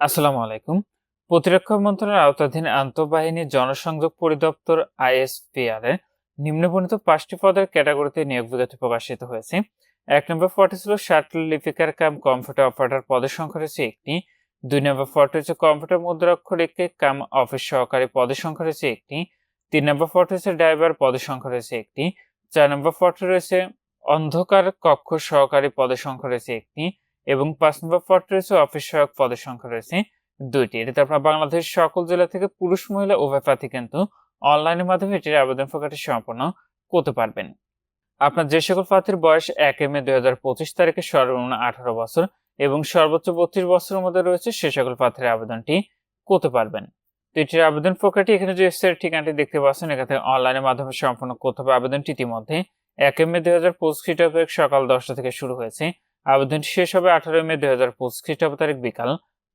আসসালামু আলাইকুম। প্রতিরক্ষা মন্ত্রণালয়ের আওতাধীন আন্তঃবাহিনী জনসংযোগ পরিদপ্তর আইএসপিআর এর নিম্নবর্ণিত পাঁচটি পদের ক্যাটাগরিতে নিয়োগ বিজ্ঞপ্তি প্রকাশিত হয়েছে। এক নম্বর পদটি ছিল শাটল লিপিকার কাম কম্পিউটার অপারেটর পদের সংখ্যা রয়েছে একটি। দুই নম্বর পদটি হচ্ছে কম্পিউটার মুদ্রাক্ষরিকে কাম অফিস সহকারী পদের সংখ্যা রয়েছে একটি। তিন নম্বর পদটি হচ্ছে ড্রাইভার পদের সংখ্যা রয়েছে একটি। চার নম্বর পদটি রয়েছে অন্ধকার কক্ষ সহকারী পদের সংখ্যা রয়েছে একটি। এবং পাঁচ নম্বর পদটি রয়েছে অফিস সহায়ক পদের সংখ্যা রয়েছে দুইটি। এটাতে আপনার বাংলাদেশ সকল জেলা থেকে পুরুষ, মহিলা, উভয় প্রার্থী কিন্তু অনলাইনের মাধ্যমে এটির আবেদন প্রক্রিয়াটি সম্পন্ন করতে পারবেন। আপনার যে সকল প্রার্থীর বয়স এক মে দুই হাজার পঁচিশ তারিখে সর্বনিম্ন আঠারো বছর এবং সর্বোচ্চ বত্রিশ বছরের মধ্যে রয়েছে সে সকল প্রার্থীর আবেদনটি করতে পারবেন। তো এটির আবেদন প্রক্রিয়াটি এখানে যে ওয়েবসাইট ঠিকানাটি দেখতে পাচ্ছেন, এখানে অনলাইনের মাধ্যমে সম্পন্ন করতে হবে। আবেদনটি ইতিমধ্যে এক মে দুই হাজার পঁচিশ সকাল দশটা থেকে শুরু হয়েছে। আবেদনটি শেষ হবে আঠারোই মে দুই হাজার পঁচিশ খ্রিস্টাব্দ তারিখ বিকাল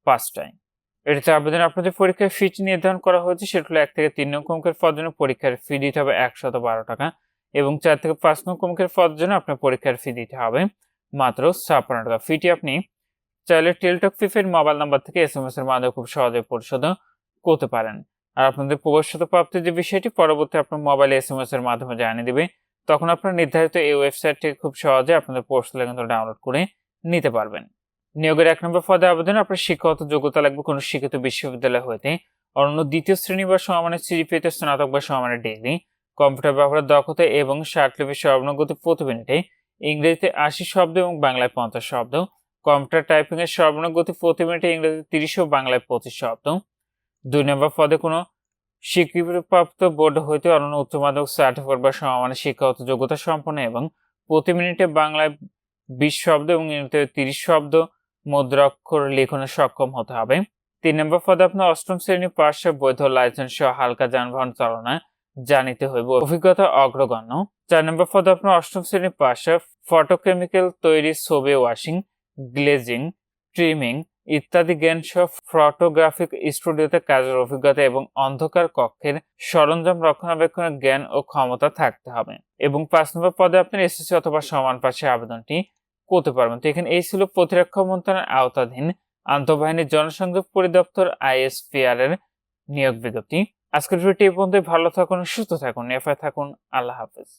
পাঁচটায়। এটিতে আবেদন আপনাদের পরীক্ষার ফিটি নির্ধারণ করা হয়েছে সেটা হলো এক থেকে তিন নং কমকের পদের জন্য পরীক্ষার ফি দিতে হবে একশত বারো টাকা এবং চার থেকে পাঁচ নং কমকের পদের জন্য আপনার পরীক্ষার ফি দিতে হবে মাত্র ছাপ্পান্ন টাকা। ফিটি আপনি চাইলে টেলটক ফিফের মোবাইল নাম্বার থেকে এস এম এস এর মাধ্যমে খুব সহজে পরিশোধ করতে পারেন। আর আপনাদের প্রবেশত প্রাপ্তির যে বিষয়টি, পরবর্তী আপনার মোবাইলে এস এম এস এর মাধ্যমে জানিয়ে দিবে তখন আপনার নির্ধারিত এই ওয়েবসাইট থেকে খুব সহজে আপনাদের পোস্টাল কিন্তু ডাউনলোড করে নিতে পারবেন। নিয়োগের এক নম্বর পদে আবেদন আপনার শিক্ষাগত যোগ্যতা লাগবে কোনো শিক্ষিত বিশ্ববিদ্যালয় হতে অন্য দ্বিতীয় শ্রেণি বা সমানের সিজিপিতে স্নাতক বা সমানের ডিগ্রি, কম্পিউটার ব্যবহারের দক্ষতা এবং ষাটলিপি সর্বনগতি প্রতি মিনিটে ইংরেজিতে আশি শব্দ এবং বাংলায় পঞ্চাশ শব্দ, কম্পিউটার টাইপিং এর সর্বনগতি প্রতি মিনিটে ইংরেজিতে তিরিশ ও বাংলায় পঁচিশ শব্দ। দুই নম্বর পদে কোনো স্বীকৃতিপ্রাপ্ত বোর্ড হইতে অনন্য উচ্চ মাধ্যমিক সার্টিফিকেট বা সমমানের শিক্ষাগত যোগ্যতা সম্পন্ন এবং প্রতি মিনিটে বাংলায় বিশ শব্দ এবং ইংরেজিতে তিরিশ শব্দ মুদ্রাক্ষর লেখনে সক্ষম হতে হবে। তিন নম্বর পদে আপনার অষ্টম শ্রেণি পাশে বৈধ লাইসেন্স সহ হালকা যানবাহন চালনা জানিতে হইব। অভিজ্ঞতা অগ্রগণ্য। চার নম্বর পদে আপনার অষ্টম শ্রেণি পাশে ফটোকেমিক্যাল তৈরি, ছবি ওয়াশিং গ্লেজিং ট্রিমিং ইত্যাদি জ্ঞান সহ ফটোগ্রাফিক স্টুডিওতে কাজের অভিজ্ঞতা এবং অন্ধকার কক্ষের সরঞ্জাম রক্ষণাবেক্ষণের জ্ঞান ও ক্ষমতা থাকতে হবে। এবং পাঁচ নম্বর পদে আপনি এসএসসি অথবা সমান পাশে আবেদনটি করতে পারবেন। তো এখানে এই ছিল প্রতিরক্ষা মন্ত্রণালয়ের আওতাধীন আন্তঃবাহিনী জনসংযোগ পরিদপ্তর আইএসপিআর এর নিয়োগ বিজ্ঞপ্তি। আজকের ভিডিওটি এই পর্যন্ত ভালো থাকুন, সুস্থ থাকুন এফআই থাকুন। আল্লাহ হাফেজ।